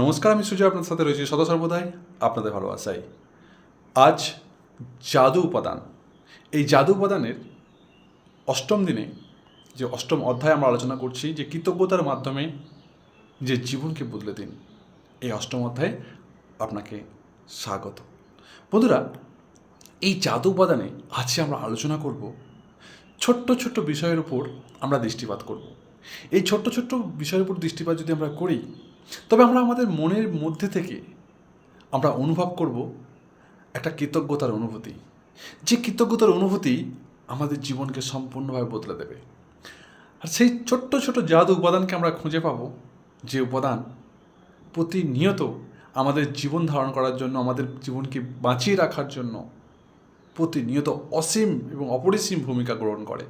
নমস্কার, আমি সুজয় আপনাদের সাথে রয়েছি সদা সর্বদাই আপনাদের ভালোবাসাই আজ জাদু উপাদান। এই জাদু উপাদানের অষ্টম দিনে যে অষ্টম অধ্যায় আমরা আলোচনা করছি, যে কৃতজ্ঞতার মাধ্যমে যে জীবনকে বদলে দিন, এই অষ্টম অধ্যায়ে আপনাকে স্বাগত। বন্ধুরা, এই জাদু উপাদানে আজকে আমরা আলোচনা করব ছোট্ট ছোট্ট বিষয়ের উপর আমরা দৃষ্টিপাত করব। এই ছোট্ট ছোট্ট বিষয়ের উপর দৃষ্টিপাত যদি আমরা করি তবে আমরা আমাদের মনের মধ্যে থেকে আমরা অনুভব করব একটা কৃতজ্ঞতার অনুভূতি। যে কৃতজ্ঞতার অনুভূতি আমাদের জীবনকে সম্পূর্ণভাবে বদলে দেবে। আর সেই ছোট্ট ছোট জাদু উপাদানকে আমরা খুঁজে পাব যে উপাদান প্রতিনিয়ত আমাদের জীবন ধারণ করার জন্য, আমাদের জীবনকে বাঁচিয়ে রাখার জন্য প্রতিনিয়ত অসীম এবং অপরিসীম ভূমিকা গ্রহণ করে।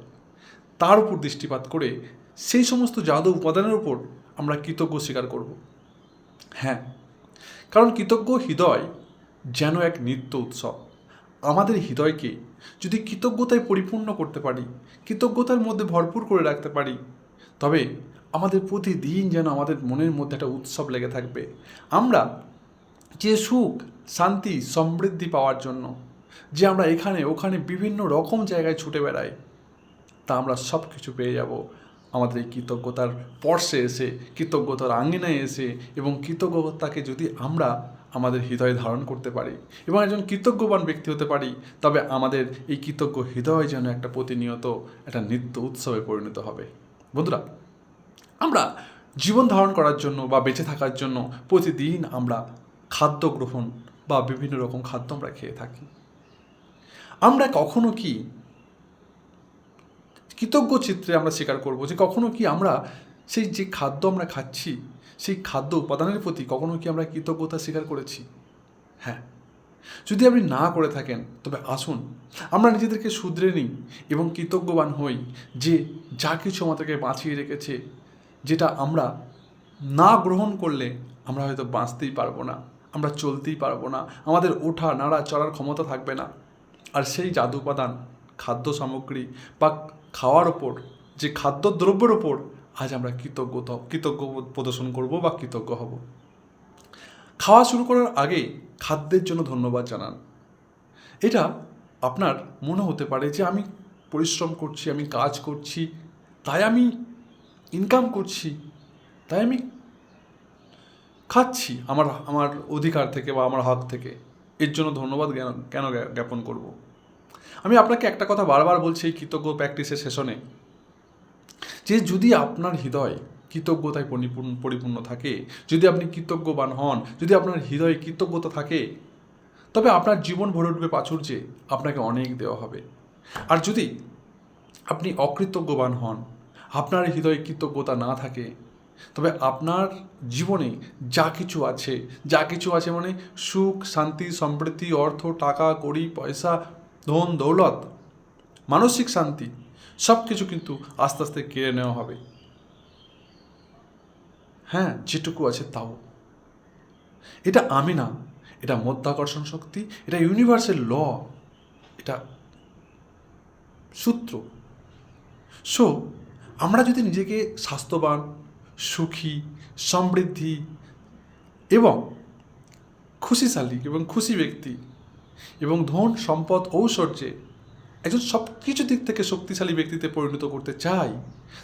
তার উপর দৃষ্টিপাত করে সেই সমস্ত জাদু উপাদানের উপর আমরা কৃতজ্ঞ স্বীকার করব। হ্যাঁ কারণ কৃতজ্ঞ হৃদয় যেন এক নিত্য উৎসব। আমাদের হৃদয়কে যদি কৃতজ্ঞতায় পরিপূর্ণ করতে পারি, কৃতজ্ঞতার মধ্যে ভরপুর করে রাখতে পারি, তবে আমাদের প্রতিদিন যেন আমাদের মনের মধ্যে একটা উৎসব লেগে থাকবে। আমরা যে সুখ, শান্তি, সমৃদ্ধি পাওয়ার জন্য যে আমরা এখানে, ওখানে বিভিন্ন রকম জায়গায় ছুটে বেড়াই, তা আমরা সব কিছু পেয়ে যাব। আমাদের এই কৃতজ্ঞতার পর্শে এসে, কৃতজ্ঞতার আঙ্গিনায় এসে এবং কৃতজ্ঞতাকে যদি আমরা আমাদের হৃদয়ে ধারণ করতে পারি এবং একজন কৃতজ্ঞবান ব্যক্তি হতে পারি, তবে আমাদের এই কৃতজ্ঞ হৃদয় যেন একটা প্রতিনিয়ত একটা নিত্য উৎসবে পরিণত হবে। বন্ধুরা, আমরা জীবন ধারণ করার জন্য বা বেঁচে থাকার জন্য প্রতিদিন আমরা খাদ্য গ্রহণ বা বিভিন্ন রকম খাদ্য আমরা খেয়ে থাকি। আমরা কখনো কি কৃতজ্ঞ চিত্রে আমরা স্বীকার করব যে কখনো কি আমরা সেই যে খাদ্য আমরা খাচ্ছি, সেই খাদ্য উপাদানের প্রতি কখনো কি আমরা কৃতজ্ঞতা স্বীকার করেছি? হ্যাঁ। যদি আপনি না করে থাকেন, তবে আসুন, আমরা নিজেদেরকে শুধরে নিই এবং কৃতজ্ঞবান হই যে যা কিছু আমাদেরকে বাঁচিয়ে রেখেছে, যেটা আমরা না গ্রহণ করলে আমরা হয়তো বাঁচতেই পারব না, আমরা চলতেই পারব না, আমাদের ওঠা, নাড়া, চড়ার ক্ষমতা থাকবে না। আর সেই জাদু উপাদান, খাদ্য সামগ্রী বা খাওয়ার ওপর যে খাদ্যদ্রব্যের ওপর আজ আমরা কৃতজ্ঞতা কৃতজ্ঞ প্রদর্শন করব বা কৃতজ্ঞ হব। খাওয়া শুরু করার আগে খাদ্যের জন্য ধন্যবাদ জানান। এটা আপনার মনে হতে পারে যে আমি পরিশ্রম করছি, আমি কাজ করছি, তাই আমি ইনকাম করছি, তাই আমি খাচ্ছি আমার আমার অধিকার থেকে বা আমার হক থেকে। এর জন্য ধন্যবাদ কেন জ্ঞাপন করব? আমি আপনাকে একটা কথা বারবার বলছি এই কৃতজ্ঞ প্র্যাকটিসের সেশনে যে যদি আপনার হৃদয় কৃতজ্ঞতায় পরিপূর্ণ পরিপূর্ণ থাকে, যদি আপনি কৃতজ্ঞবান হন, যদি আপনার হৃদয়ে কৃতজ্ঞতা থাকে, তবে আপনার জীবন ভরে উঠবে প্রাচুর্যে, আপনাকে অনেক দেওয়া হবে। আর যদি আপনি অকৃতজ্ঞবান হন, আপনার হৃদয়ে কৃতজ্ঞতা না থাকে, তবে আপনার জীবনে যা কিছু আছে, যা কিছু আছে মানে সুখ, শান্তি সমৃদ্ধি অর্থ, টাকা কড়ি পয়সা ধন, দৌলত, মানসিক শান্তি সব কিছু কিন্তু আস্তে আস্তে কেড়ে নেওয়া হবে। হ্যাঁ যেটুকু আছে তাও। এটা আমি না, এটা মধ্যাকর্ষণ শক্তি, এটা ইউনিভার্সের ল এটা সূত্র। সো আমরা যদি নিজেকে স্বাস্থ্যবান, সুখী, সমৃদ্ধি এবং খুশিশালী এবং খুশি ব্যক্তি এবং ধন, সম্পদ ঔশ্বর্যে একজন সব কিছু দিক থেকে শক্তিশালী ব্যক্তিতে পরিণত করতে চাই,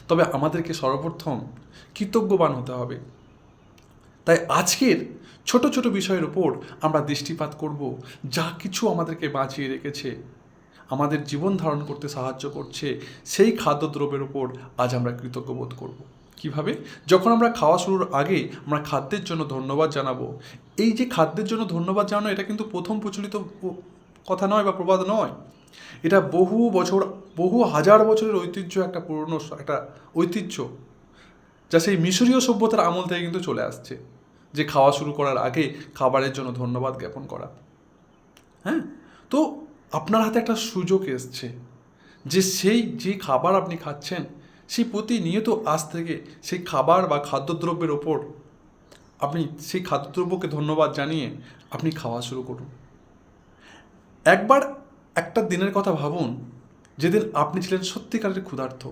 তবে আমাদেরকে সর্বপ্রথম কৃতজ্ঞবান হতে হবে। তাই আজকের ছোট ছোট বিষয়ের উপর আমরা দৃষ্টিপাত করব, যা কিছু আমাদেরকে বাঁচিয়ে রেখেছে, আমাদের জীবন ধারণ করতে সাহায্য করছে, সেই খাদ্যদ্রব্যের উপর আজ আমরা কৃতজ্ঞ বোধ করব। কীভাবে? যখন আমরা খাওয়া শুরুর আগে আমরা খাদ্যের জন্য ধন্যবাদ জানাব, এই যে খাদ্যের জন্য ধন্যবাদ জানানো, এটা কিন্তু প্রথম প্রচলিত কথা নয় বা প্রবাদ নয়। এটা বহু বছর, বহু হাজার বছরের ঐতিহ্য একটা পুরনো একটা ঐতিহ্য, যা সেই মিশরীয় সভ্যতার আমল থেকে কিন্তু চলে আসছে, যে খাওয়া শুরু করার আগে খাবারের জন্য ধন্যবাদ জ্ঞাপন করা। হ্যাঁ? তো আপনার হাতে একটা সুযোগ এসছে, যে সেই, যে খাবার আপনি খাচ্ছেন সেই প্রতিনিয়ত আজ থেকে সেই খাবার বা খাদ্যদ্রব্যের ওপর আপনি সেই খাদ্যদ্রব্যকে ধন্যবাদ জানিয়ে আপনি খাওয়া শুরু করুন। একবার একটা দিনের কথা ভাবুন, যেদিন আপনি ছিলেন সত্যিকারের ক্ষুধার্ত।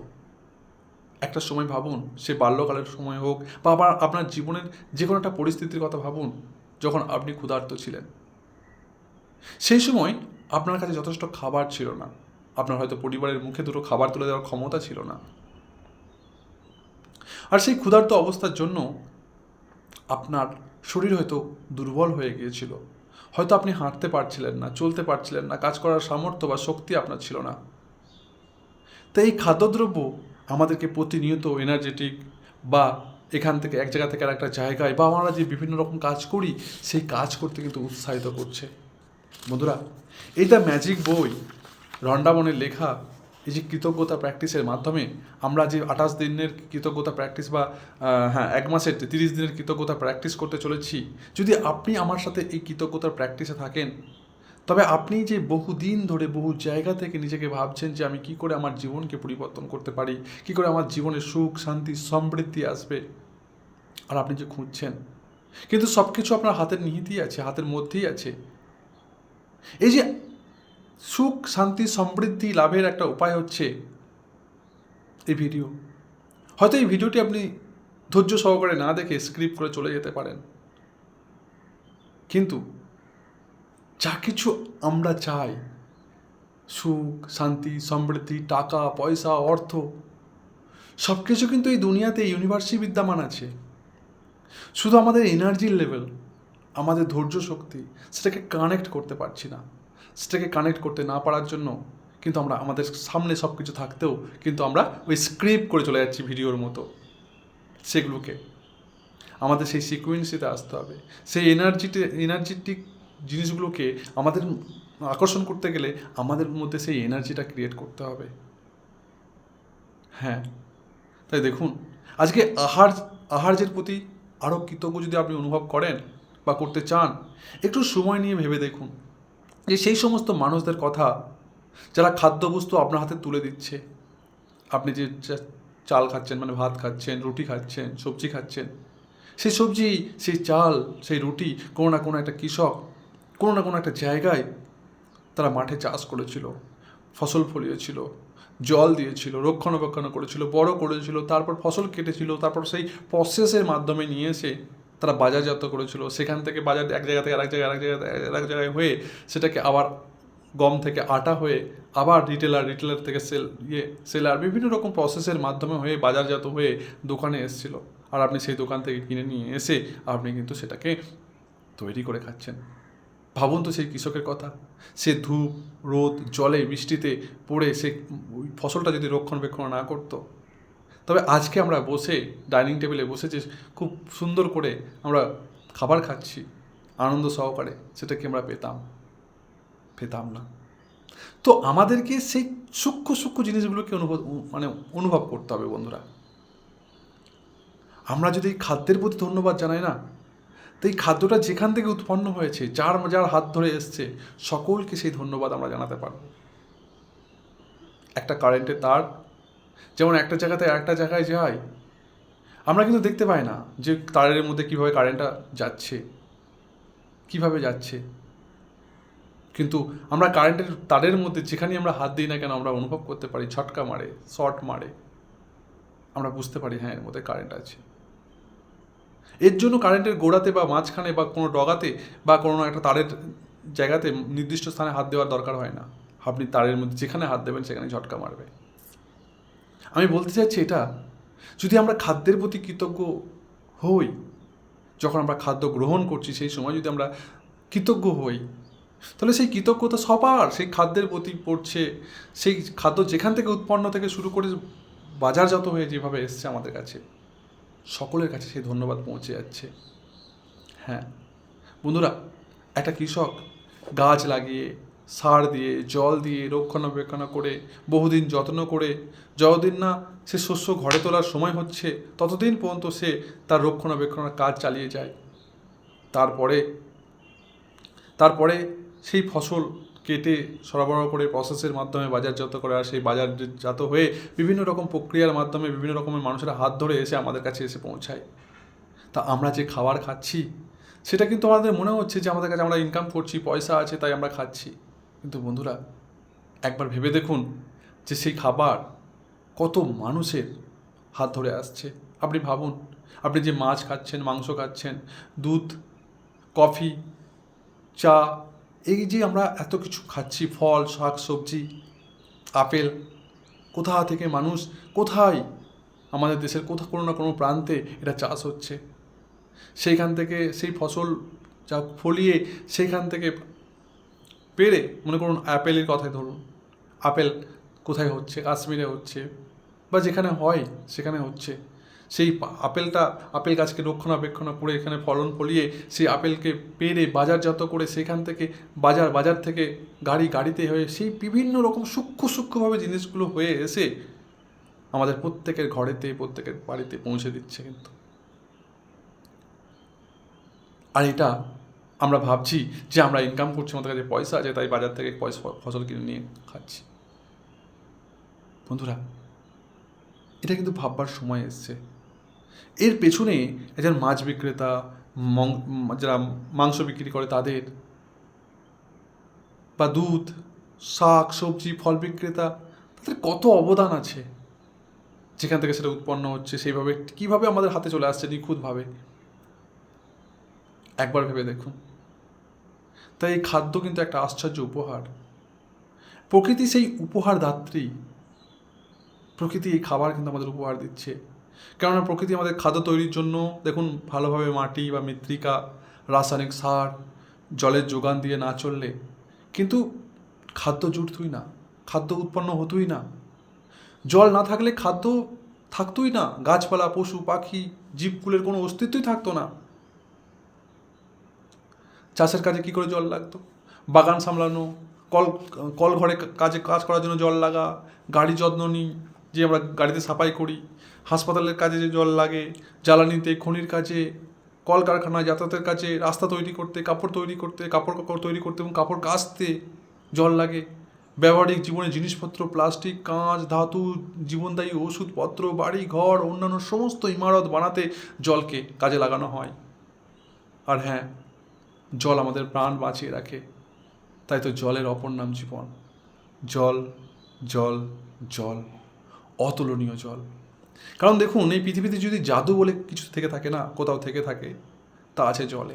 একটা সময় ভাবুন, সে বাল্যকালের সময় হোক বা আবার আপনার জীবনের যে কোনো একটা পরিস্থিতির কথা ভাবুন, যখন আপনি ক্ষুধার্ত ছিলেন। সেই সময় আপনার কাছে যথেষ্ট খাবার ছিল না। আপনার হয়তো পরিবারের মুখে দুটো খাবার তুলে দেওয়ার ক্ষমতা ছিল না। আর সেই ক্ষুধার্ত অবস্থার জন্য আপনার শরীর হয়তো দুর্বল হয়ে গিয়েছিল। হয়তো আপনি হাঁটতে পারছিলেন না, চলতে পারছিলেন না, কাজ করার সামর্থ্য বা শক্তি আপনার ছিল না। তো এই খাদ্যদ্রব্য আমাদেরকে প্রতিনিয়ত এনার্জেটিক বা এখান থেকে এক জায়গা থেকে একটা জায়গায় বা আমরা যে বিভিন্ন রকম কাজ করি, সেই কাজ করতে কিন্তু উৎসাহিত করছে। বন্ধুরা এই দ্য ম্যাজিক বই রন্ডামনের লেখা এই যে কৃতজ্ঞতা প্র্যাকটিসের মাধ্যমে আমরা যে আঠাশ দিনের কৃতজ্ঞতা প্র্যাকটিস বা হ্যাঁ এক মাসের তিরিশ দিনের কৃতজ্ঞতা প্র্যাকটিস করতে চলেছি, যদি আপনি আমার সাথে এই কৃতজ্ঞতার প্র্যাকটিসে থাকেন, তবে আপনি যে বহুদিন ধরে বহু জায়গা থেকে নিজেকে ভাবছেন যে আমি কি করে আমার জীবনকে পরিবর্তন করতে পারি, কি করে আমার জীবনে সুখ, শান্তি, সমৃদ্ধি আসবে, আর আপনি যে খুঁজছেন, কিন্তু সব কিছু আপনার হাতের নিহিতই আছে, হাতের মধ্যেই আছে। এই যে সুখ, শান্তি, সমৃদ্ধি লাভের একটা উপায় হচ্ছে এই ভিডিও। হয়তো এই ভিডিওটি আপনি ধৈর্য সহকারে না দেখে স্ক্রিপ্ট করে চলে যেতে পারেন। কিন্তু যা কিছু আমরা চাই, সুখ, শান্তি, সমৃদ্ধি, টাকা, পয়সা, অর্থ সব কিছু কিন্তু এই দুনিয়াতে ইউনিভার্সই বিদ্যমান আছে। শুধু আমাদের এনার্জির লেভেল আমাদের ধৈর্য শক্তি, সেটাকে কানেক্ট করতে পারছি না। সেটাকে কানেক্ট করতে না পারার জন্য কিন্তু আমরা আমাদের সামনে সব কিছু থাকতেও কিন্তু আমরা ওই স্ক্রিপ্ট করে চলে যাচ্ছি ভিডিওর মতো সেগুলোকে। আমাদের সেই সিকুয়েন্সিতে আসতে হবে। সেই এনার্জিতে এনার্জেটিক জিনিসগুলোকে আমাদের আকর্ষণ করতে গেলে আমাদের মধ্যে সেই এনার্জিটা ক্রিয়েট করতে হবে। হ্যাঁ তাই দেখুন, আজকে আহার, আহার্যের প্রতি আরও কৃতজ্ঞ যদি আপনি অনুভব করেন বা করতে চান, একটু সময় নিয়ে ভেবে দেখুন। যে সেই সমস্ত মানুষদের কথা যারা খাদ্যবস্তু আপনার হাতে তুলে দিচ্ছে। আপনি যে চাল খাচ্ছেন মানে ভাত খাচ্ছেন, রুটি খাচ্ছেন, সবজি খাচ্ছেন, সেই সবজি, সেই চাল, সেই রুটি কোনো না কোনো একটা কৃষক, কোনো না কোনো একটা জায়গায় তারা মাঠে চাষ করেছিল, ফসল ফলিয়েছিল, জল দিয়েছিল, রক্ষণাবেক্ষণ করেছিল, বড় করেছিল, তারপর ফসল কেটেছিল, তারপর সেই প্রসেসের মাধ্যমে নিয়ে এসে তারা বাজারজাত করেছিল, সেখান থেকে বাজার এক জায়গা থেকে আরেক জায়গায় আরেক জায়গায় আরেক জায়গায় হয়ে সেটাকে আবার গম থেকে আটা হয়ে আবার রিটেলার রিটেলার থেকে সেল ইয়ে সেলার বিভিন্ন রকম প্রসেসের মাধ্যমে হয়ে বাজারজাত হয়ে দোকানে এসেছিল। আর আপনি সেই দোকান থেকে কিনে নিয়ে এসে আপনি কিন্তু সেটাকে তৈরি করে খাচ্ছেন। ভাবুন তো সেই কৃষকের কথা। সে ধূপ, রোদ, জলে, বৃষ্টিতে পড়ে সে ফসলটা যদি রক্ষণাবেক্ষণ না করতো তবে আজকে আমরা বসে ডাইনিং টেবিলে বসে যে খুব সুন্দর করে আমরা খাবার খাচ্ছি, আনন্দ সহকারে সেটা কি আমরা পেতাম। পেতাম না। তো আমাদেরকে সেই সূক্ষ্ম সূক্ষ্ম জিনিসগুলোকে অনুভব মানে অনুভব করতে হবে বন্ধুরা। আমরা যদি এই খাদ্যের প্রতি ধন্যবাদ জানাই না, তো এই খাদ্যটা যেখান থেকে উৎপন্ন হয়েছে, যার যার হাত ধরে এসছে, সকলকে সেই ধন্যবাদ আমরা জানাতে পারব। একটা কারেন্টের তার যেমন একটা জায়গাতে একটা জায়গায় যায়, আমরা কিন্তু দেখতে পাই না যে তারের মধ্যে কীভাবে কারেন্টটা যাচ্ছে, কীভাবে যাচ্ছে। কিন্তু আমরা কারেন্টের তারের মধ্যে যেখানেই আমরা হাত দিই না কেন, আমরা অনুভব করতে পারি ছটকা মারে শর্ট মারে। আমরা বুঝতে পারি হ্যাঁ এর মধ্যে কারেন্ট আছে। এর জন্য কারেন্টের গোড়াতে বা মাঝখানে বা কোনো ডগাতে বা কোনো একটা তারের জায়গাতে নির্দিষ্ট স্থানে হাত দেওয়ার দরকার হয় না। আপনি তারের মধ্যে যেখানে হাত দেবেন সেখানে ঝটকা মারবে। আমি বলতে চাইছি এটা, যদি আমরা খাদ্যের প্রতি কৃতজ্ঞ হই, যখন আমরা খাদ্য গ্রহণ করছি, সেই সময় যদি আমরা কৃতজ্ঞ হই, তাহলে সেই কৃতজ্ঞতা সবার, সেই খাদ্যের প্রতি পড়ছে, সেই খাদ্য যেখান থেকে উৎপন্ন থেকে শুরু করে বাজারজাত হয়ে যেভাবে এসছে আমাদের কাছে, সকলের কাছে সেই ধন্যবাদ পৌঁছে যাচ্ছে। হ্যাঁ বন্ধুরা, একটা কৃষক গাছ লাগিয়ে সার দিয়ে, জল দিয়ে রক্ষণাবেক্ষণ করে, বহুদিন যত্ন করে, যতদিন না সে শস্য ঘরে তোলার সময় হচ্ছে, ততদিন পর্যন্ত সে তার রক্ষণাবেক্ষণের কাজ চালিয়ে যায়। তারপরে তারপরে সেই ফসল কেটে সরবরাহ করে প্রসেসের মাধ্যমে বাজারজাত করে, আর সেই বাজারজাত হয়ে বিভিন্ন রকম প্রক্রিয়ার মাধ্যমে বিভিন্ন রকমের মানুষের হাত ধরে এসে আমাদের কাছে এসে পৌঁছায়। তা আমরা যে খাবার খাচ্ছি, সেটা কিন্তু আমাদের মনে হচ্ছে যে আমাদের কাছে আমরা ইনকাম করছি, পয়সা আছে, তাই আমরা খাচ্ছি। কিন্তু বন্ধুরা, একবার ভেবে দেখুন যে সেই খাবার কত মানুষের হাত ধরে আসছে। আপনি ভাবুন, আপনি যে মাছ খাচ্ছেন, মাংস খাচ্ছেন, দুধ, কফি, চা, এই যে আমরা এত কিছু খাচ্ছি, ফল, শাক, সবজি, আপেল, কোথা থেকে মানুষ, কোথায় আমাদের দেশের কোথাও কোনো না কোনো প্রান্তে এটা চাষ হচ্ছে? সেইখান থেকে সেই ফসল যা ফলিয়ে সেইখান থেকে পেরে মনে করুন অ্যাপেলের কথাই ধরুন। আপেল কোথায় হচ্ছে, কাশ্মীরে হচ্ছে, বা যেখানে হয় সেখানে হচ্ছে। সেই আপেলটা, আপেল গাছকে রক্ষণাবেক্ষণ করে এখানে ফলন ফলিয়ে সেই আপেলকে পেরে বাজারজাত করে সেখান থেকে বাজার বাজার থেকে গাড়ি, গাড়িতে হয়ে সেই বিভিন্ন রকম সূক্ষ্ম, সূক্ষ্মভাবে জিনিসগুলো হয়ে এসে আমাদের প্রত্যেকের ঘরেতে, প্রত্যেকের বাড়িতে পৌঁছে দিচ্ছে কিন্তু। আর এটা আমরা ভাবছি যে আমরা ইনকাম করছি, আমাদের কাছে পয়সা আছে, তাই বাজার থেকে পয়সা, ফসল কিনে নিয়ে খাচ্ছি। বন্ধুরা, এটা কিন্তু ভাববার সময় এসছে। এর পেছনে একজন মাছ বিক্রেতা যারা মাংস বিক্রি করে তাদের বা দুধ, শাক, সবজি, ফল বিক্রেতা, তাদের কত অবদান আছে? যেখান থেকে সেটা উৎপন্ন হচ্ছে, সেইভাবে কীভাবে আমাদের হাতে চলে আসছে নিখুঁতভাবে? একবার ভেবে দেখুন। তাই এই খাদ্য কিন্তু একটা আশ্চর্য উপহার। প্রকৃতি সেই উপহার দাত্রী। প্রকৃতি এই খাবার কিন্তু আমাদের উপহার দিচ্ছে। কেননা প্রকৃতি আমাদের খাদ্য তৈরির জন্য, দেখুন, ভালোভাবে মাটি বা মৃত্তিকা, রাসায়নিক সার, জলের যোগান দিয়ে না চললে কিন্তু খাদ্য জুটতই না, খাদ্য উৎপন্ন হতোই না। জল না থাকলে খাদ্য থাকতোই না, গাছপালা, পশু, পাখি, জীবকুলের কোনো অস্তিত্বই থাকতো না। চাষের কাজে কি করে জল লাগতো? বাগান সামলানো, কল কল ঘরে কাজে, কাজ করার জন্য জল লাগা, গাড়ি যত্ন নিই, যে আমরা গাড়িতে সাফাই করি, হাসপাতালের কাজে যে জল লাগে, জ্বালানিতে, খনির কাজে, কলকারখানায়, যাতায়াতের কাজে, রাস্তা তৈরি করতে, কাপড় তৈরি করতে, কাপড় কাপড় তৈরি করতে এবং কাপড় কাচতে জল লাগে। ব্যবহারিক জীবনে জিনিসপত্র, প্লাস্টিক, কাঁচ, ধাতু, জীবনদায়ী ওষুধপত্র, বাড়ি, ঘর, অন্যান্য সমস্ত ইমারত বানাতে জলকে কাজে লাগানো হয়। আর হ্যাঁ জল আমাদের প্রাণ বাঁচিয়ে রাখে। তাই তো জলের অপর নাম জীবন। জল জল জল, অতুলনীয় জল। কারণ দেখুন, এই পৃথিবীতে যদি জাদু বলে কিছু থেকে থাকে না, কোথাও থেকে থাকে, তা আছে জলে।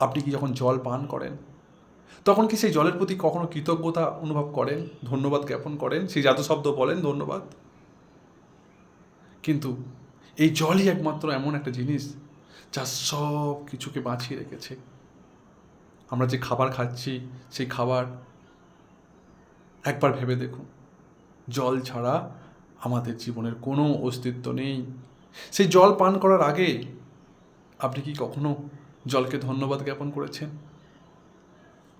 আপনি কি যখন জল পান করেন, তখন কি সেই জলের প্রতি কখনো কৃতজ্ঞতা অনুভব করেন, ধন্যবাদ জ্ঞাপন করেন? সেই জাদু শব্দ বলেন ধন্যবাদ? কিন্তু এই জলই একমাত্র এমন একটা জিনিস যা সব কিছুকে বাঁচিয়ে রেখেছে। আমরা যে খাবার খাচ্ছি, সেই খাবার একবার ভেবে দেখুন। জল ছাড়া আমাদের জীবনের কোনো অস্তিত্ব নেই। সেই জল পান করার আগে আপনি কি কখনো জলকে ধন্যবাদ জ্ঞাপন করেছেন?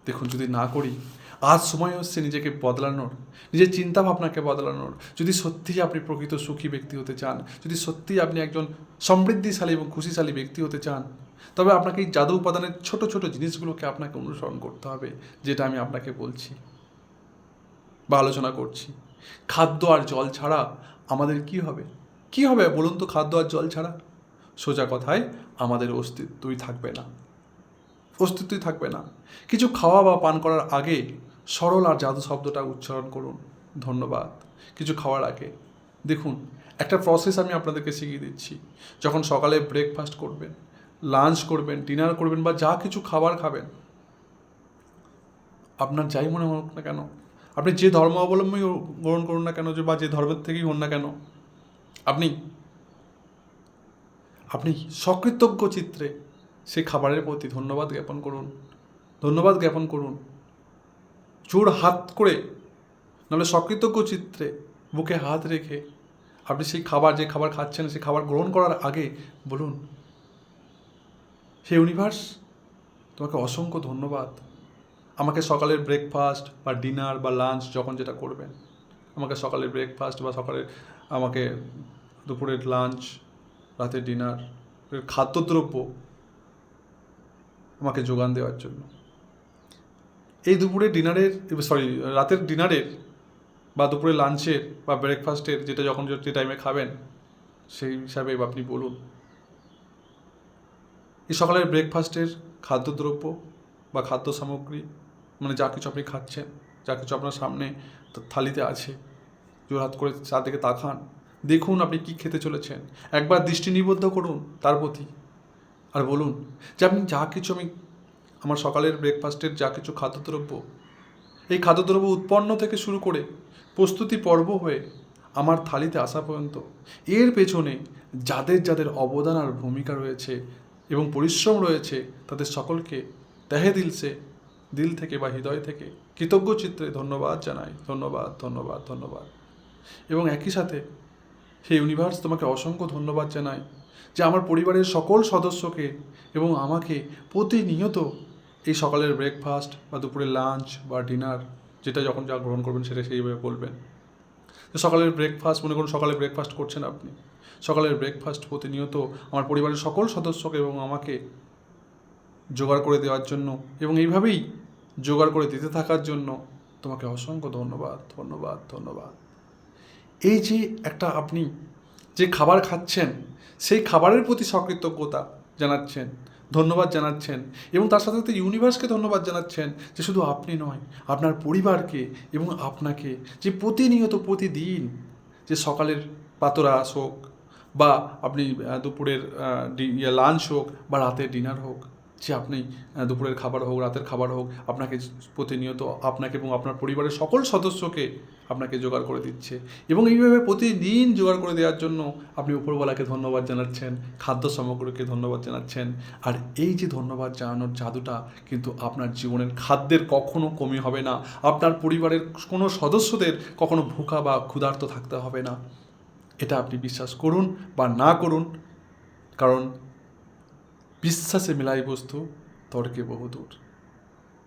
দেখুন, যদি না করি আজ সময় হচ্ছে নিজেকে বদলানোর, নিজের চিন্তা ভাবনাকে বদলানোর। যদি সত্যিই আপনি প্রকৃত সুখী ব্যক্তি হতে চান, যদি সত্যিই আপনি একজন সমৃদ্ধিশালী এবং খুশিশালী ব্যক্তি হতে চান, তবে আপনাকে এই জাদু উপাদানের ছোট ছোট জিনিসগুলোকে আপনাকে অনুসরণ করতে হবে, যেটা আমি আপনাকে বলছি বা আলোচনা করছি। খাদ্য আর জল ছাড়া আমাদের কি হবে? কি হবে বলুন তো খাদ্য আর জল ছাড়া? সোজা কথায়, আমাদের অস্তিত্বই থাকবে না। অস্তিত্বই থাকবে না। কিছু খাওয়া বা পান করার আগে সরল আর জাদু শব্দটা উচ্চারণ করুন। ধন্যবাদ। কিছু খাওয়ার আগে। দেখুন, একটা প্রসেস আমি আপনাদেরকে শিখিয়ে দিচ্ছি। যখন সকালে ব্রেকফাস্ট করবেন লাঞ্চ করবেন ডিনার করবেন বা যা কিছু খাবার খাবেন, আপনার যাই মনে হোক না কেন, আপনি যে ধর্ম অবলম্বী গ্রহণ করুন না কেন, যে বা যে ধর্মের থেকেই হন না কেন, আপনি আপনি সকৃতজ্ঞ চিত্রে সেই খাবারের প্রতি ধন্যবাদ জ্ঞাপন করুন। ধন্যবাদ জ্ঞাপন করুন। জোর হাত করে, নাহলে সকৃতজ্ঞ চিত্রে বুকে হাত রেখে আপনি সেই খাবার, যে খাবার খাচ্ছেন, সেই খাবার গ্রহণ করার আগে বলুন, হে ইউনিভার্স তোমাকে অসংখ্য ধন্যবাদ। আমাকে সকালের ব্রেকফাস্ট বা ডিনার বা লাঞ্চ যখন যেটা করবেন, আমাকে সকালের ব্রেকফাস্ট বা সকালে আমাকে দুপুরের লাঞ্চ রাতের ডিনার খাদ্যদ্রব্য আমাকে যোগান দেওয়ার জন্য। এই দুপুরে ডিনারের সরি রাতের ডিনারের বা দুপুরে লাঞ্চের বা ব্রেকফাস্টের যেটা যখন যে টাইমে খাবেন, সেই হিসাবে আপনি বলুন। এই সকালের ব্রেকফাস্টের খাদ্যদ্রব্য বা খাদ্য সামগ্রী মানে যা কিছু আপনি খাচ্ছেন, যা কিছু আপনার সামনে থালিতে আছে জোরহাত করে চারদিকে তাকান, দেখুন আপনি কি খেতে চলেছেন। একবার দৃষ্টি নিবদ্ধ করুন তার প্রতি। আর বলুন, যে আপনি যা কিছু আমি, আমার সকালের ব্রেকফাস্টের যা কিছু খাদ্যদ্রব্য, এই খাদ্যদ্রব্য উৎপন্ন থেকে শুরু করে প্রস্তুতি পর্ব হয়ে আমার থালিতে আসা পর্যন্ত, এর পেছনে যাদের যাদের অবদান আর ভূমিকা রয়েছে এবং পরিশ্রম রয়েছে, তাদের সকলকে তেহে দিলসে দিল থেকে বা হৃদয় থেকে কৃতজ্ঞ চিত্রে ধন্যবাদ জানাই। ধন্যবাদ ধন্যবাদ ধন্যবাদ। এবং একই সাথে হে ইউনিভার্স তোমাকে অসংখ্য ধন্যবাদ জানাই। যে আমার পরিবারের সকল সদস্যকে এবং আমাকে প্রতিনিয়ত এই সকালের ব্রেকফাস্ট বা দুপুরের লাঞ্চ বা ডিনার যেটা যখন যা গ্রহণ করবেন সেটা সেইভাবে বলবেন। সকালের ব্রেকফাস্ট মনে করুন সকালে ব্রেকফাস্ট করছেন আপনি। সকালের ব্রেকফাস্ট প্রতিনিয়ত আমার পরিবারের সকল সদস্যকে এবং আমাকে জোগাড় করে দেওয়ার জন্য এবং এইভাবেই জোগাড় করে দিতে থাকার জন্য তোমাকে অসংখ্য ধন্যবাদ ধন্যবাদ ধন্যবাদ। এই যে একটা আপনি যে খাবার খাচ্ছেন সেই খাবারের প্রতি সকৃতজ্ঞতা জানাচ্ছেন, ধন্যবাদ জানাচ্ছেন এবং তার সাথে সাথে ইউনিভার্সকে ধন্যবাদ জানাচ্ছেন যে শুধু আপনি নয়, আপনার পরিবারকে এবং আপনাকে যে প্রতিনিয়ত প্রতিদিন যে সকালের পাতরাস হোক বা আপনি দুপুরের লাঞ্চ হোক বা রাতের ডিনার হোক, যে আপনি দুপুরের খাবার হোক, রাতের খাবার হোক, আপনাকে প্রতিনিয়ত আপনাকে এবং আপনার পরিবারের সকল সদস্যকে আপনাকে জোগাড় করে দিচ্ছে। এবং এইভাবে প্রতিদিন জোগাড় করে দেওয়ার জন্য আপনি উপরওয়ালাকে ধন্যবাদ জানাচ্ছেন, খাদ্য সামগ্রীকে ধন্যবাদ জানাচ্ছেন। আর এই যে ধন্যবাদ জানানোর জাদুটা কিন্তু আপনার জীবনের খাদ্যের কখনো কমি হবে না। আপনার পরিবারের কোনো সদস্যদের কখনো ভুকা বা ক্ষুধার্ত থাকতে হবে না। এটা আপনি বিশ্বাস করুন বা না করুন, কারণ বিশ্বাসে মেলাই বস্তু তর্কে বহুদূর।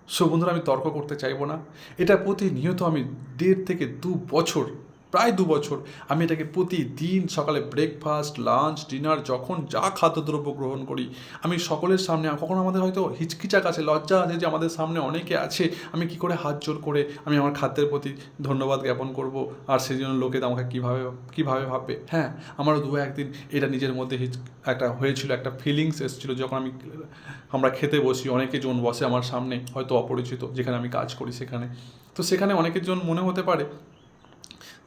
সো বন্ধুরা আমি তর্ক করতে চাইব না। এটা প্রতিনিয়ত আমি দেড় থেকে দু বছর প্রায় দু বছর। আমি এটাকে প্রতিদিন সকালে ব্রেকফাস্ট লাঞ্চ ডিনার যখন যা খাদ্যদ্রব্য গ্রহণ করি, আমি সকলের সামনে, কখনো আমাদের হয়তো হিচকিচাক আছে, লজ্জা আছে যে আমাদের সামনে অনেকে আছে, আমি কি করে হাত জোর করে আমি আমার খাদ্যের প্রতি ধন্যবাদ জ্ঞাপন করব আর সেই জন্য লোকে আমাকে কীভাবে কীভাবে ভাববে? হ্যাঁ আমারও দু একদিন এটা নিজের মধ্যে হিচ, একটা হয়েছিল, একটা ফিলিংস এসেছিল যখন আমি, আমরা খেতে বসি, অনেকে জন বসে আমার সামনে, হয়তো অপরিচিত, যেখানে আমি কাজ করি সেখানে। তো সেখানে অনেকের জন মনে হতে পারে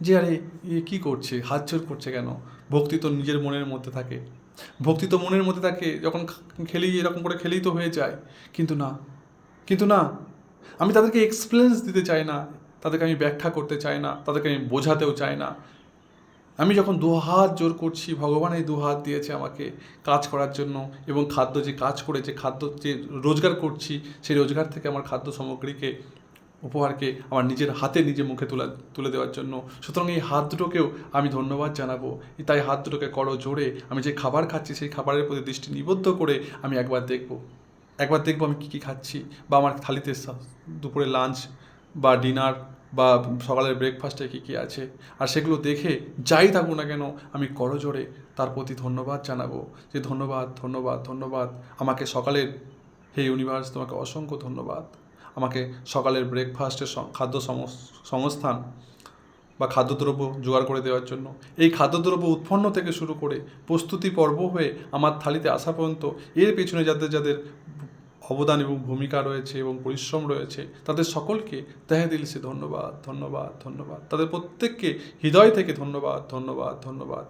যে আরে, এ কী করছে? হাত জোর করছে কেন? ভক্তি তো নিজের মনের মধ্যে থাকে। ভক্তি তো মনের মধ্যে থাকে, যখন খেলি, এরকম করে খেলেই তো হয়ে যায়। কিন্তু না। কিন্তু না। আমি তাদেরকে এক্সপিরিয়েন্স দিতে চাই না। তাদেরকে আমি ব্যাখ্যা করতে চাই না। তাদেরকে আমি বোঝাতেও চাই না। আমি যখন দু হাত জোর করছি, ভগবান এই দু হাত দিয়েছে আমাকে কাজ করার জন্য এবং খাদ্য যে কাজ করে যে খাদ্য যে রোজগার করছি, সেই রোজগার থেকে আমার খাদ্য সামগ্রীকে উপহারকে আমার নিজের হাতে নিজে মুখে তুলে তুলে দেওয়ার জন্য। সুতরাং এই হাত দুটোকেও আমি ধন্যবাদ জানাব। তাই হাত দুটোকে করো জোরে। আমি যে খাবার খাচ্ছি, সেই খাবারের প্রতি দৃষ্টি নিবদ্ধ করে আমি একবার দেখব। একবার দেখব আমি কী কী খাচ্ছি। বা আমার থালিতে দুপুরে লাঞ্চ বা ডিনার বা সকালের ব্রেকফাস্টে কী কী আছে। আর সেগুলো দেখে যাই থাকুক না কেন, আমি করজোরে তার প্রতি ধন্যবাদ জানাব যে ধন্যবাদ ধন্যবাদ ধন্যবাদ। আমাকে সকালের, হে ইউনিভার্স তোমাকে অসংখ্য ধন্যবাদ। আমাকে সকালের ব্রেকফাস্টের খাদ্য সংস্থান বা খাদ্যদ্রব্য জোগাড় করে দেওয়ার জন্য। এই খাদ্যদ্রব্য উৎপন্ন থেকে শুরু করে প্রস্তুতি পর্ব হয়ে আমার থালিতে আসা পর্যন্ত এর পেছনে যাদের যাদের অবদান এবং ভূমিকা রয়েছে এবং পরিশ্রম রয়েছে, তাদের সকলকে তেহে দিলসে ধন্যবাদ ধন্যবাদ ধন্যবাদ। তাদের প্রত্যেককে হৃদয় থেকে ধন্যবাদ ধন্যবাদ ধন্যবাদ।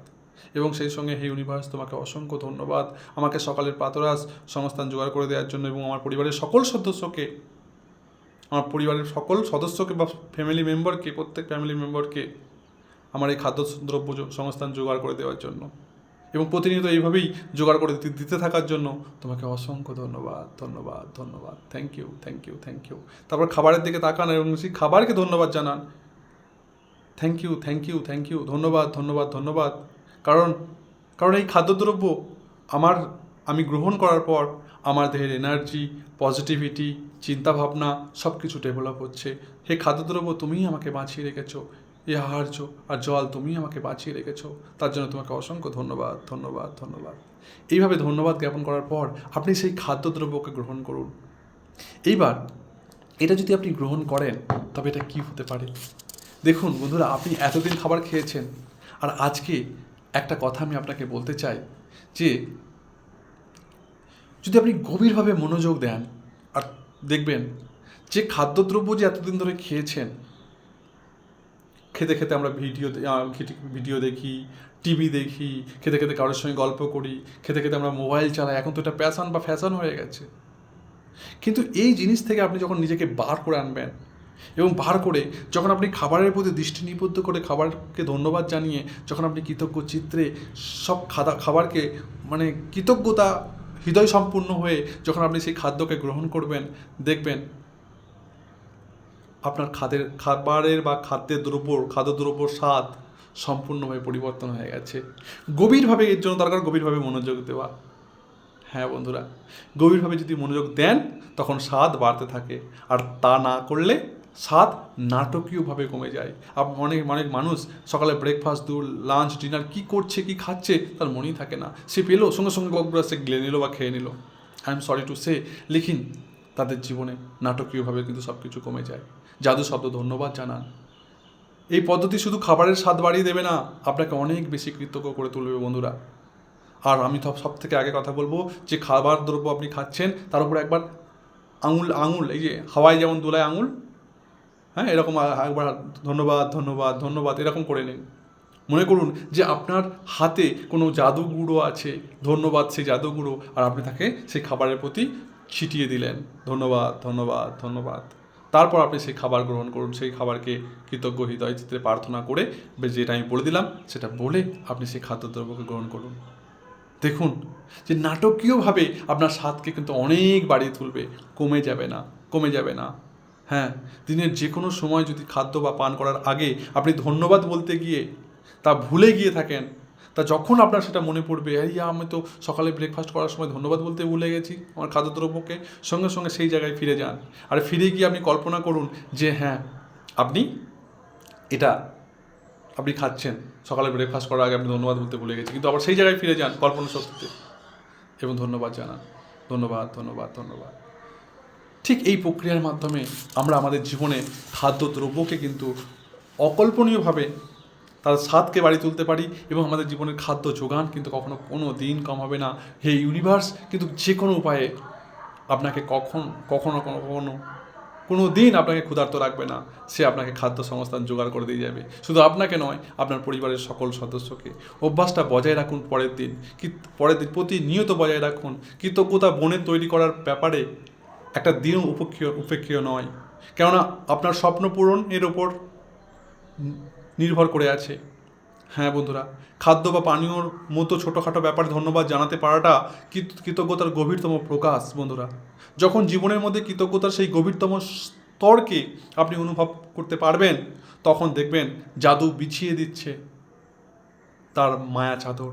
এবং সেই সঙ্গে হে ইউনিভার্স তোমাকে অসংখ্য ধন্যবাদ। আমাকে সকালের প্রাতরাস সংস্থান জোগাড় করে দেওয়ার জন্য এবং আমার পরিবারের সকল সদস্যকে পরিবারের সকল সদস্যকে বা ফ্যামিলি মেম্বারকে প্রত্যেক ফ্যামিলি মেম্বারকে আমার এই খাদ্যদ্রব্য সংস্থান জোগাড় করে দেওয়ার জন্য। এবং প্রতিনিয়ত এইভাবেই জোগাড় করে দিতে থাকার জন্য তোমাকে অসংখ্য ধন্যবাদ ধন্যবাদ ধন্যবাদ। Thank you thank you thank you তারপর খাবারের দিকে তাকান এবং সেই খাবারকে ধন্যবাদ জানান। Thank you thank you thank you ধন্যবাদ ধন্যবাদ ধন্যবাদ। কারণ কারণ এই খাদ্যদ্রব্য আমার, আমি গ্রহণ করার পর আমার দেহের এনার্জি পজিটিভিটি চিন্তাভাবনা সব কিছু ডেভেলপ হচ্ছে। হে খাদ্যদ্রব্য, তুমিই আমাকে বাঁচিয়ে রেখেছো। এ আহার্য আর জল, তুমিই আমাকে বাঁচিয়ে রেখেছো। তার জন্য তোমাকে অসংখ্য ধন্যবাদ ধন্যবাদ ধন্যবাদ। এইভাবে ধন্যবাদ জ্ঞাপন করার পর আপনি সেই খাদ্যদ্রব্যকে গ্রহণ করুন। এইবার এটা যদি আপনি গ্রহণ করেন, তবে এটা কি হতে পারে? দেখুন বন্ধুরা, আপনি এতদিন খাবার খেয়েছেন। আর আজকে একটা কথা আমি আপনাকে বলতে চাই যে যদি আপনি গভীরভাবে মনোযোগ দেন, আর দেখবেন যে খাদ্যদ্রব্য যে এতদিন ধরে খেয়েছেন, খেতে খেতে আমরা ভিডিও ভিডিও দেখি, টিভি দেখি, খেতে খেতে কারোর সঙ্গে গল্প করি, খেতে খেতে আমরা মোবাইল চালাই, এখন তো এটা প্যাশন বা ফ্যাশন হয়ে গেছে। কিন্তু এই জিনিস থেকে আপনি যখন নিজেকে বার করে আনবেন এবং বার করে যখন আপনি খাবারের প্রতি দৃষ্টি নিবদ্ধ করে খাবারকে ধন্যবাদ জানিয়ে যখন আপনি কৃতজ্ঞ চিত্রে সব খাদা, খাবারকে মানে কৃতজ্ঞতা হৃদয় সম্পূর্ণ হয়ে যখন আপনি সেই খাদ্যকে গ্রহণ করবেন, দেখবেন আপনার খাদের, খাবারের বা খাদ্যের দ্রব্য খাদ্যদ্রব্য স্বাদ সম্পূর্ণভাবে পরিবর্তন হয়ে গেছে। গভীরভাবে এর জন্য দরকার গভীরভাবে মনোযোগ দেওয়া। হ্যাঁ বন্ধুরা, গভীরভাবে যদি মনোযোগ দেন, তখন স্বাদ বাড়তে থাকে। আর তা না করলে স্বাদ নাটকীয়ভাবে কমে যায়। অনেক অনেক মানুষ সকালে ব্রেকফাস্ট দূর লাঞ্চ ডিনার কি করছে, কি খাচ্ছে, তার মনেই থাকে না। সে পেল, সঙ্গে সঙ্গে গকগুলো সে গিলে নিল বা খেয়ে নিল। I am sorry to say লিখিন, তাদের জীবনে নাটকীয়ভাবে কিন্তু সব কিছু কমে যায়। জাদু শব্দ ধন্যবাদ জানান। এই পদ্ধতি শুধু খাবারের স্বাদ বাড়িয়ে দেবে না, আপনাকে অনেক বেশি কৃতজ্ঞ করে তুলবে বন্ধুরা। আর আমি সব থেকে আগে কথা বলব, যে খাবার দ্রব্য আপনি খাচ্ছেন, তার উপর একবার আঙুল আঙুল, এই যে হাওয়ায় যেমন দোলায় আঙুল হ্যাঁ এরকম একবার ধন্যবাদ ধন্যবাদ ধন্যবাদ, এরকম করে নিন। মনে করুন যে আপনার হাতে কোনো জাদু গুঁড়ো আছে, ধন্যবাদ সেই জাদু গুঁড়ো আর আপনি তাকে সেই খাবারের প্রতি ছিটিয়ে দিলেন। ধন্যবাদ ধন্যবাদ ধন্যবাদ। তারপর আপনি সেই খাবার গ্রহণ করুন, সেই খাবারকে কৃতজ্ঞ হৃদয় চিত্রে প্রার্থনা করে যেটা আমি বলে দিলাম, সেটা বলে আপনি সেই খাদ্যদ্রব্যকে গ্রহণ করুন। দেখুন যে নাটকীয়ভাবে আপনার স্বাদকে কিন্তু অনেক বাড়িয়ে তুলবে, কমে যাবে না, কমে যাবে না। হ্যাঁ দিনের যে কোনো সময় যদি খাদ্য বা পান করার আগে আপনি ধন্যবাদ বলতে গিয়ে তা ভুলে গিয়ে থাকেন, তা যখন আপনার সেটা মনে পড়বে, এই, আমি তো সকালে ব্রেকফাস্ট করার সময় ধন্যবাদ বলতে ভুলে গেছি আমার খাদ্যদ্রব্যকে, সঙ্গে সঙ্গে সেই জায়গায় ফিরে যান। আর ফিরে গিয়ে আপনি কল্পনা করুন যে হ্যাঁ আপনি এটা, আপনি খাচ্ছেন, সকালে ব্রেকফাস্ট করার আগে আপনি ধন্যবাদ বলতে ভুলে গেছি। কিন্তু আবার সেই জায়গায় ফিরে যান কল্পনা শক্তিতে এবং ধন্যবাদ জানান। ধন্যবাদ ধন্যবাদ ধন্যবাদ। ঠিক এই প্রক্রিয়ার মাধ্যমে আমরা আমাদের জীবনে খাদ্যদ্রব্যকে কিন্তু অকল্পনীয়ভাবে তার স্বাদকে বাড়ি তুলতে পারি এবং আমাদের জীবনের খাদ্য যোগান কিন্তু কখনো কোনো দিন কম হবে না। হে ইউনিভার্স কিন্তু যে কোনো উপায়ে আপনাকে কখন, কখনো কোনো কখনো কোনো দিন আপনাকে ক্ষুধার্ত রাখবে না। সে আপনাকে খাদ্য সংস্থান জোগাড় করে দিয়ে যাবে। শুধু আপনাকে নয়, আপনার পরিবারের সকল সদস্যকে। অভ্যাসটা বজায় রাখুন পরের দিন। কি, পরের দিন প্রতিনিয়ত বজায় রাখুন। কৃতজ্ঞতা বনের তৈরি করার ব্যাপারে একটা দিন উপেক্ষীয় উপেক্ষীয় নয়। কেননা আপনার স্বপ্ন পূরণের ওপর নির্ভর করে আছে। হ্যাঁ বন্ধুরা, খাদ্য বা পানীয়র মতো ছোটোখাটো ব্যাপারে ধন্যবাদ জানাতে পারাটা কৃত- কৃতজ্ঞতার গভীরতম প্রকাশ বন্ধুরা। যখন জীবনের মধ্যে কৃতজ্ঞতার সেই গভীরতম স্তরকে আপনি অনুভব করতে পারবেন, তখন দেখবেন জাদু বিছিয়ে দিচ্ছে তার মায়া চাদর।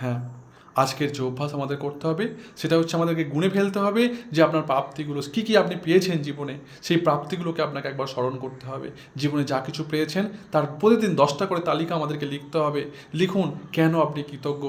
হ্যাঁ। আজকের যে অভ্যাস আমাদের করতে হবে, সেটা হচ্ছে আমাদেরকে গুণে ফেলতে হবে যে আপনার প্রাপ্তিগুলো, কী কী আপনি পেয়েছেন জীবনে, সেই প্রাপ্তিগুলোকে আপনাকে একবার স্মরণ করতে হবে। জীবনে যা কিছু পেয়েছেন, তার প্রতিদিন দশটা করে তালিকা আমাদেরকে লিখতে হবে। লিখুন, কেন আপনি কৃতজ্ঞ?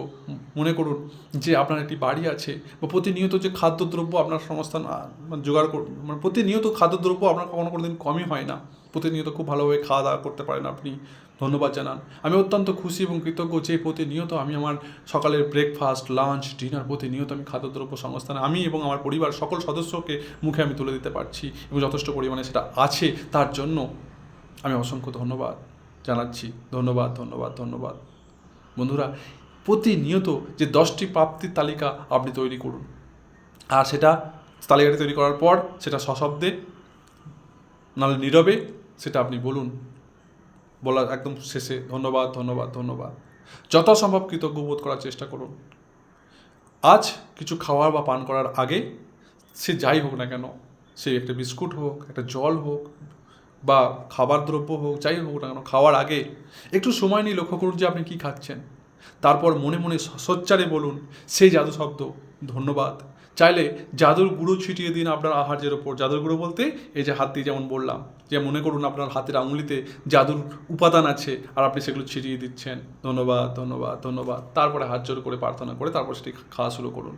মনে করুন যে আপনার একটি বাড়ি আছে বা প্রতিনিয়ত যে খাদ্যদ্রব্য আপনার সংস্থান মানে জোগাড় মানে প্রতিনিয়ত খাদ্যদ্রব্য আপনার কখনো কোনো দিন কমই হয় না। প্রতিনিয়ত খুব ভালোভাবে খাওয়া দাওয়া করতে পারেন আপনি। ধন্যবাদ জানান। আমি অত্যন্ত খুশি এবং কৃতজ্ঞ যে প্রতিনিয়ত আমি আমার সকালের ব্রেকফাস্ট লাঞ্চ ডিনার প্রতিনিয়ত আমি খাদ্যদ্রব্য সংস্থানে আমি এবং আমার পরিবার সকল সদস্যকে মুখে আমি তুলে দিতে পারছি এবং যথেষ্ট পরিমাণে সেটা আছে তার জন্য আমি অসংখ্য ধন্যবাদ জানাচ্ছি। ধন্যবাদ ধন্যবাদ ধন্যবাদ। বন্ধুরা, প্রতিনিয়ত যে দশটি প্রাপ্তির তালিকা আপনি তৈরি করুন। আর সেটা তালিকাটি তৈরি করার পর সেটা সশব্দে, নাহলে নীরবে সেটা আপনি বলুন। বলার একদম শেষে ধন্যবাদ ধন্যবাদ ধন্যবাদ। যত সম্ভব কৃতজ্ঞ বোধ করার চেষ্টা করুন। আজ কিছু খাওয়ার বা পান করার আগে সে যাই হোক না কেন, সে একটা বিস্কুট হোক, একটা জল হোক, বা খাবার দ্রব্য হোক, যাই হোক না কেন, খাওয়ার আগে একটু সময় নিয়ে লক্ষ্য করুন যে আপনি কী খাচ্ছেন। তারপর মনে মনে সোচ্চারে বলুন সেই জাদু শব্দ ধন্যবাদ। চাইলে জাদুর গুঁড়ো ছিটিয়ে দিন আপনার আহার্যের ওপর। জাদুর গুঁড়ো বলতে এই যে হাত দিয়ে যেমন বললাম, যে মনে করুন আপনার হাতের আঙুলিতে জাদুর উপাদান আছে আর আপনি সেগুলো ছিটিয়ে দিচ্ছেন। ধন্যবাদ ধন্যবাদ ধন্যবাদ। তারপরে হাত জোর করে প্রার্থনা করে তারপর সেটি খাওয়া শুরু করুন।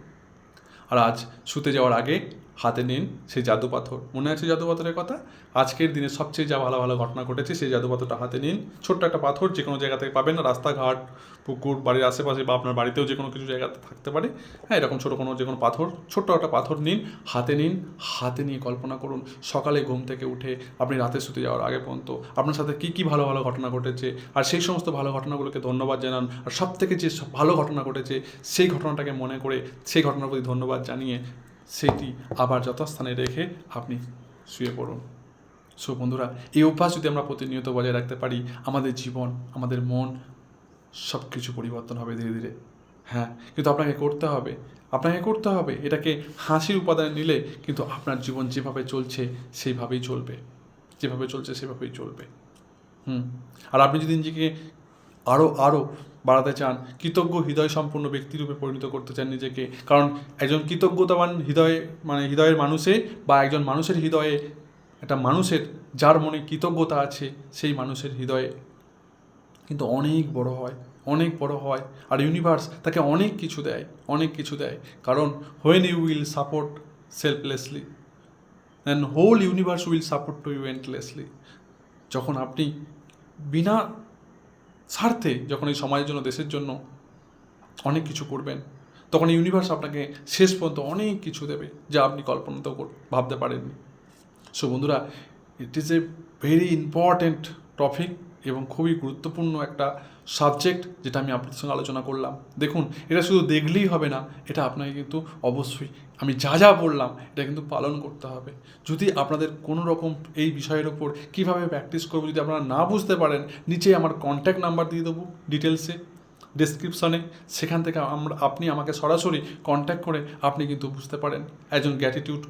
আর আজ শুতে যাওয়ার আগে হাতে নিন সেই জাদু পাথর। মনে আছে জাদু পাথরের কথা? আজকের দিনে সবচেয়ে যা ভালো ভালো ঘটনা ঘটেছে, সেই জাদু পাথরটা হাতে নিন। ছোট্ট একটা পাথর যে কোনো জায়গা থেকে পাবেন, রাস্তাঘাট, পুকুর, বাড়ির আশেপাশে বা আপনার বাড়িতেও যে কোনো কিছু জায়গাতে থাকতে পারে। হ্যাঁ এরকম ছোটো কোনো যে কোনো পাথর, ছোট্ট একটা পাথর নিন, হাতে নিন, হাতে নিয়ে কল্পনা করুন। সকালে ঘুম থেকে উঠে আপনি রাতে শুতে যাওয়ার আগে পর্যন্ত আপনার সাথে কী কী ভালো ভালো ঘটনা ঘটেছে আর সেই সমস্ত ভালো ঘটনাগুলোকে ধন্যবাদ জানান। আর সব থেকে যে ভালো ঘটনা ঘটেছে, সেই ঘটনাটাকে মনে করে সেই ঘটনার প্রতি ধন্যবাদ জানিয়ে সেটি আবার যথাস্থানে রেখে আপনি শুয়ে পড়ুন। সো বন্ধুরা, এই অভ্যাস যদি আমরা প্রতিনিয়ত বজায় রাখতে পারি, আমাদের জীবন, আমাদের মন সব কিছু পরিবর্তন হবে ধীরে ধীরে। হ্যাঁ কিন্তু আপনাকে করতে হবে, আপনাকে করতে হবে। এটাকে হাসির উপাদানে নিলে কিন্তু আপনার জীবন যেভাবে চলছে, সেইভাবেই চলবে। যেভাবে চলছে সেভাবেই চলবে। হুম, আর আপনি যদি নিজেকে আরও আরও বাড়াতে চান, কৃতজ্ঞ হৃদয় সম্পূর্ণ ব্যক্তিরূপে পরিণত করতে চান নিজেকে। কারণ একজন কৃতজ্ঞতাবান হৃদয়ে মানে হৃদয়ের মানুষে বা একজন মানুষের হৃদয়ে, একটা মানুষের যার মনে কৃতজ্ঞতা আছে, সেই মানুষের হৃদয়ে কিন্তু অনেক বড় হয়, অনেক বড় হয়। আর ইউনিভার্স তাকে অনেক কিছু দেয়, অনেক কিছু দেয়। কারণ when you will support selflessly then whole universe will support to you endlessly যখন আপনি বিনা স্বার্থে যখন এই সমাজের জন্য, দেশের জন্য অনেক কিছু করবেন, তখন ইউনিভার্স আপনাকে শেষ পর্যন্ত অনেক কিছু দেবে যা আপনি কল্পনা তো ভাবতে পারেননি। সো বন্ধুরা it is a very important topic এবং খুবই গুরুত্বপূর্ণ একটা সাবজেক্ট যেটা আমি আপনাদের সঙ্গে আলোচনা করলাম। দেখুন, এটা শুধু দেখলেই হবে না, এটা আপনাকে কিন্তু অবশ্যই আমি যা যা বললাম, এটা কিন্তু পালন করতে হবে। যদি আপনাদের কোনো রকম এই বিষয়ের ওপর কীভাবে প্র্যাকটিস করব যদি আপনারা না বুঝতে পারেন, নিচে আমার কন্ট্যাক্ট নাম্বার দিয়ে দেবো ডিটেলসে ডেসক্রিপশনে সেখান থেকে আমরা, আপনি আমাকে সরাসরি কন্ট্যাক্ট করে আপনি কিন্তু বুঝতে পারেন। একজন গ্র্যাটিটিউড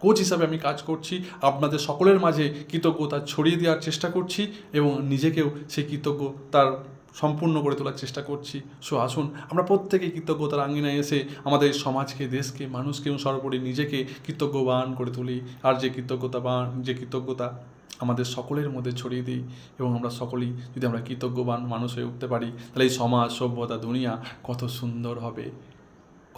কোচ হিসাবে আমি কাজ করছি, আপনাদের সকলের মাঝে কৃতজ্ঞতা ছড়িয়ে দেওয়ার চেষ্টা করছি এবং নিজেকেও সেই কৃতজ্ঞতার সম্পূর্ণ করে তোলার চেষ্টা করছি। সো আসুন, আমরা প্রত্যেকেই কৃতজ্ঞতার আঙ্গিনায় এসে আমাদের সমাজকে, দেশকে, মানুষকে এবং সর্বোপরি নিজেকে কৃতজ্ঞবান করে তুলি। আর যে কৃতজ্ঞতা কৃতজ্ঞতাবান, যে কৃতজ্ঞতা আমাদের সকলের মধ্যে ছড়িয়ে দিই এবং আমরা সকলেই যদি আমরা কৃতজ্ঞবান মানুষ হয়ে উঠতে পারি, তাহলে এই সমাজ, সভ্যতা, দুনিয়া কত সুন্দর হবে।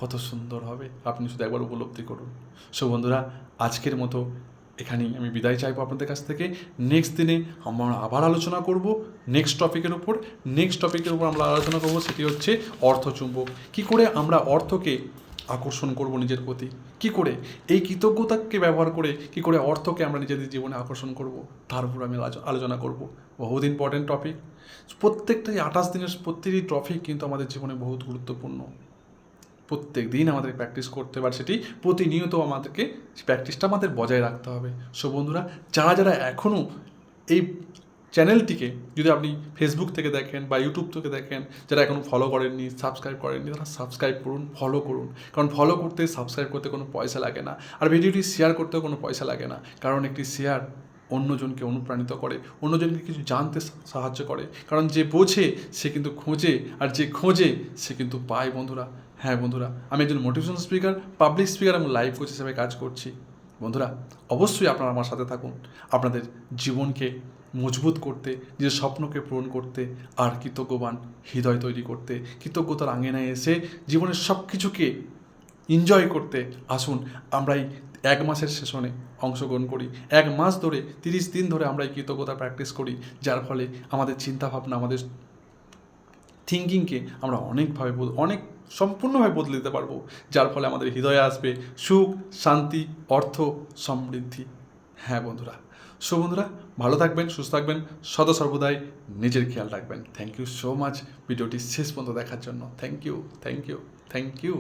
কত সুন্দর হবে। আপনি শুধু একবার উপলব্ধি করুন। সো বন্ধুরা, আজকের মতো এখানেই আমি বিদায় চাইব আপনাদের কাছ থেকে। নেক্সট দিনে আমরা আবার আলোচনা করব নেক্সট টপিকের উপর। নেক্সট টপিকের উপর আমরা আলোচনা করব সেটি হচ্ছে অর্থচুম্বক কী করে আমরা অর্থকে আকর্ষণ করব নিজের প্রতি? কি করে? এই কৃতজ্ঞতাকে ব্যবহার করে কি করে অর্থকে আমরা নিজেদের জীবনে আকর্ষণ করব? তার উপর আমি আলোচ- আলোচনা করব। বহুত ইম্পর্টেন্ট টপিক প্রত্যেকটাই আঠাশ দিনের প্রত্যেকটি টপিক কিন্তু আমাদের জীবনে বহুত গুরুত্বপূর্ণ। প্রত্যেক দিন আমাদের প্র্যাকটিস করতে আর সেটি প্রতিনিয়ত আমাদেরকে প্র্যাকটিসটা আমাদের বজায় রাখতে হবে। সো বন্ধুরা, যারা যারা এখনও এই চ্যানেলটিকে যদি আপনি ফেসবুক থেকে দেখেন বা ইউটিউব থেকে দেখেন, যারা এখনও ফলো করেননি সাবস্ক্রাইব করেননি, তারা সাবস্ক্রাইব করুন ফলো করুন। কারণ ফলো করতে সাবস্ক্রাইব করতে কোনো পয়সা লাগে না। আর ভিডিওটি শেয়ার করতেও কোনো পয়সা লাগে না। কারণ একটি শেয়ার অন্যজনকে অনুপ্রাণিত করে, অন্যজনকে কিছু জানতে সাহায্য করে। কারণ যে বোঝে, সে কিন্তু খোঁজে, আর যে খোঁজে, সে কিন্তু পায় বন্ধুরা। হ্যাঁ বন্ধুরা, আমি একজন মোটিভেশনাল স্পিকার পাবলিক স্পিকার এবং লাইভ কোচ হিসেবে কাজ করছি। বন্ধুরা, অবশ্যই আপনারা আমার সাথে থাকুন। আপনাদের জীবনকে মজবুত করতে, নিজের স্বপ্নকে পূরণ করতে, আর কৃতজ্ঞবান হৃদয় তৈরি করতে, কৃতজ্ঞতার আঙিনায় এসে জীবনের সব কিছুকে এনজয় করতে আসুন। আমরা এই এক মাসের সেশনে অংশগ্রহণ করি। এক মাস ধরে, তিরিশ দিন ধরে আমরা এই কৃতজ্ঞতা প্র্যাকটিস করি, যার ফলে আমাদের চিন্তাভাবনা, আমাদের থিঙ্কিংকে আমরা অনেকভাবে অনেক সম্পূর্ণভাবে বদলে দিতে পারব, যার ফলে আমাদের হৃদয়ে আসবে সুখ, শান্তি, অর্থ, সমৃদ্ধি। হ্যাঁ বন্ধুরা, সো বন্ধুরা, ভালো থাকবেন, সুস্থ থাকবেন সদা সর্বদাই নিজের খেয়াল রাখবেন। থ্যাংক ইউ সো মাচ ভিডিওটি শেষ পর্যন্ত দেখার জন্য। Thank you thank you thank you